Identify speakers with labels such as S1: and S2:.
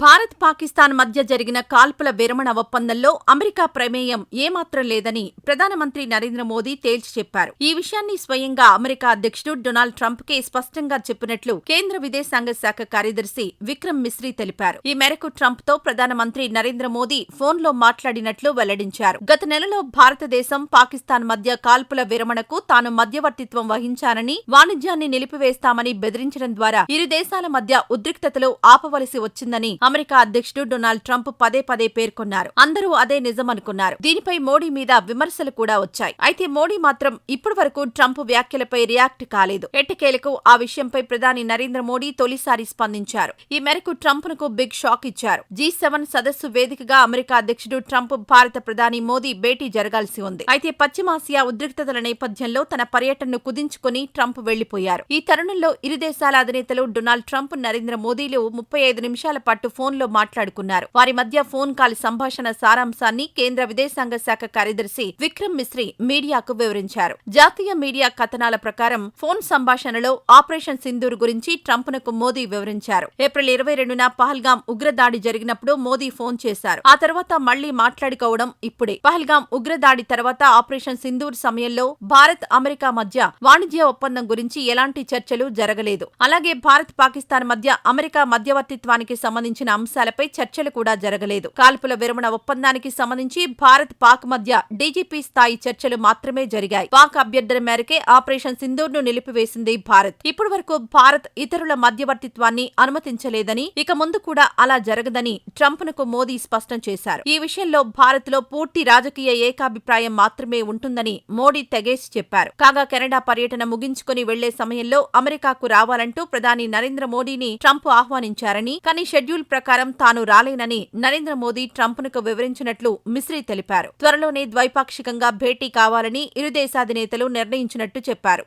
S1: భారత్ పాకిస్తాన్ మధ్య జరిగిన కాల్పుల విరమణ ఒప్పందంలో అమెరికా ప్రమేయం ఏమాత్రం లేదని ప్రధానమంత్రి నరేంద్ర మోదీ తేల్చి చెప్పారు. ఈ విషయాన్ని స్వయంగా అమెరికా అధ్యక్షుడు డొనాల్డ్ ట్రంప్ కే స్పష్టంగా చెప్పినట్లు కేంద్ర విదేశాంగ శాఖ కార్యదర్శి విక్రమ్ మిశ్రీ తెలిపారు. ఈ మేరకు ట్రంప్తో ప్రధానమంత్రి నరేంద్ర మోదీ ఫోన్లో మాట్లాడినట్లు వెల్లడించారు. గత నెలలో భారతదేశం పాకిస్తాన్ మధ్య కాల్పుల విరమణకు తాను మధ్యవర్తిత్వం వహించానని వాణిజ్యాన్ని నిలిపివేస్తామని బెదిరించడం ద్వారా ఇరు దేశాల మధ్య ఉద్రిక్తతలు ఆపవలసి వచ్చిందని అమెరికా అధ్యక్షుడు డొనాల్డ్ ట్రంప్ పదే పదే పేర్కొన్నారు. అందరూ అదే నిజమనుకున్నారు. దీనిపై మోడీ మీద విమర్శలు కూడా వచ్చాయి. అయితే మోడీ మాత్రం ఇప్పటి వరకు ట్రంప్ వ్యాఖ్యలపై రియాక్ట్ కాలేదు. ఎట్టకేలకు ఆ విషయంపై ప్రధాని నరేంద్ర మోడీ తొలిసారి స్పందించారు. ఈ మేరకు ట్రంప్కు బిగ్ షాక్ ఇచ్చారు. జీ సెవెన్ సదస్సు వేదికగా అమెరికా అధ్యక్షుడు ట్రంప్ భారత ప్రధాని మోదీ భేటీ జరగాల్సి ఉంది. అయితే పశ్చిమాసియా ఉద్రిక్తతల నేపథ్యంలో తన పర్యటనను కుదించుకుని ట్రంప్ వెళ్ళిపోయారు ఈ తరుణంలో ఇరు దేశాల అధినేతలు డొనాల్డ్ ట్రంప్ నరేంద్ర మోదీలు ముప్పై ఐదు నిమిషాల పాటు ఫోన్లో మాట్లాడుకున్నారు. వారి మధ్య ఫోన్ కాల్ సంభాషణ సారాంశాన్ని కేంద్ర విదేశాంగ శాఖ కార్యదర్శి విక్రమ్ మిశ్రీ మీడియాకు వివరించారు. జాతీయ మీడియా కథనాల ప్రకారం ఫోన్ సంభాషణలో ఆపరేషన్ సింధూర్ గురించి ట్రంప్నకు మోదీ వివరించారు. ఏప్రిల్ ఇరవై రెండున పహల్గాం ఉగ్రదాడి జరిగినప్పుడు మోదీ ఫోన్ చేశారు. ఆ తర్వాత మళ్ళీ మాట్లాడుకోవడం ఇప్పుడే. పహల్గాం ఉగ్రదాడి తర్వాత ఆపరేషన్ సింధూర్ సమయంలో భారత్ అమెరికా మధ్య వాణిజ్య ఒప్పందం గురించి ఎలాంటి చర్చలు జరగలేదు. అలాగే భారత్ పాకిస్తాన్ మధ్య అమెరికా మధ్యవర్తిత్వానికి సంబంధించిన అంశాలపై చర్చలు కూడా జరగలేదు. కాల్పుల విరమణ ఒప్పందానికి సంబంధించి భారత్ పాక్ మధ్య డీజీపీ స్థాయి చర్చలు మాత్రమే జరిగాయి. పాక్ అభ్యర్థన మేరకే ఆపరేషన్ సింధూర్ను నిలిపివేసింది భారత్. ఇప్పటి వరకు భారత్ ఇతరుల మధ్యవర్తిత్వాన్ని అనుమతించలేదని ఇక ముందు కూడా అలా జరగదని ట్రంప్కు మోదీ స్పష్టం చేశారు. ఈ విషయంలో భారత్లో పూర్తి రాజకీయ ఏకాభిప్రాయం మాత్రమే ఉంటుందని మోడీ తెగేసి చెప్పారు. కాగా కెనడా పర్యటన ముగించుకుని వెళ్ళే సమయంలో అమెరికాకు రావాలంటూ ప్రధాని నరేంద్ర మోడీని ట్రంప్ ఆహ్వానించారని కానీ షెడ్యూల్ షెడ్యూల్ ప్రకారం తాను రాలేనని నరేంద్ర మోదీ ట్రంప్నకు వివరించినట్లు మిశ్రీ తెలిపారు. త్వరలోనే ద్వైపాక్షికంగా భేటీ కావాలని ఇరు దేశాధినేతలు నిర్ణయించినట్టు చెప్పారు.